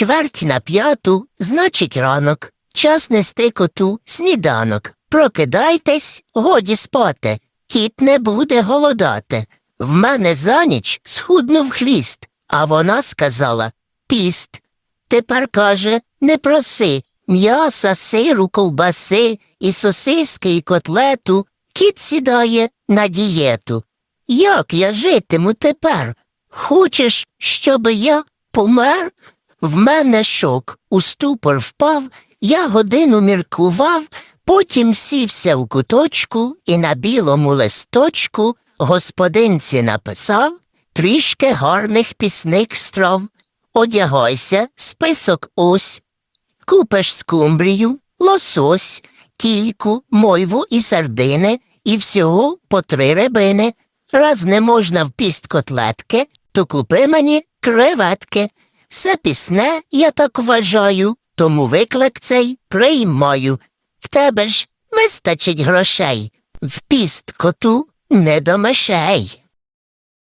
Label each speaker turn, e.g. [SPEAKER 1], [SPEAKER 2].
[SPEAKER 1] Чверть на п'яту, значить ранок. Час нести коту сніданок. Прокидайтесь, годі спати. Кіт не буде голодати. В мене за ніч схуднув хвіст, а вона сказала піст. Тепер каже не проси м'яса, сиру, ковбаси, і сосиски, і котлету. Кіт сідає на дієту. Як я житиму тепер? Хочеш, щоб я помер? В мене шок, у ступор впав, я годину міркував, потім сівся в куточку і на білому листочку господинці написав трішки гарних пісних страв. Одягайся, список ось. Купиш скумбрію, лосось, кільку, мойву і сардини, і всього по три рибини. Раз не можна в котлетки, то купи мені креветки. Все пісне, я так вважаю, тому виклик цей приймаю. В тебе ж вистачить грошей. В піст коту не до мишей.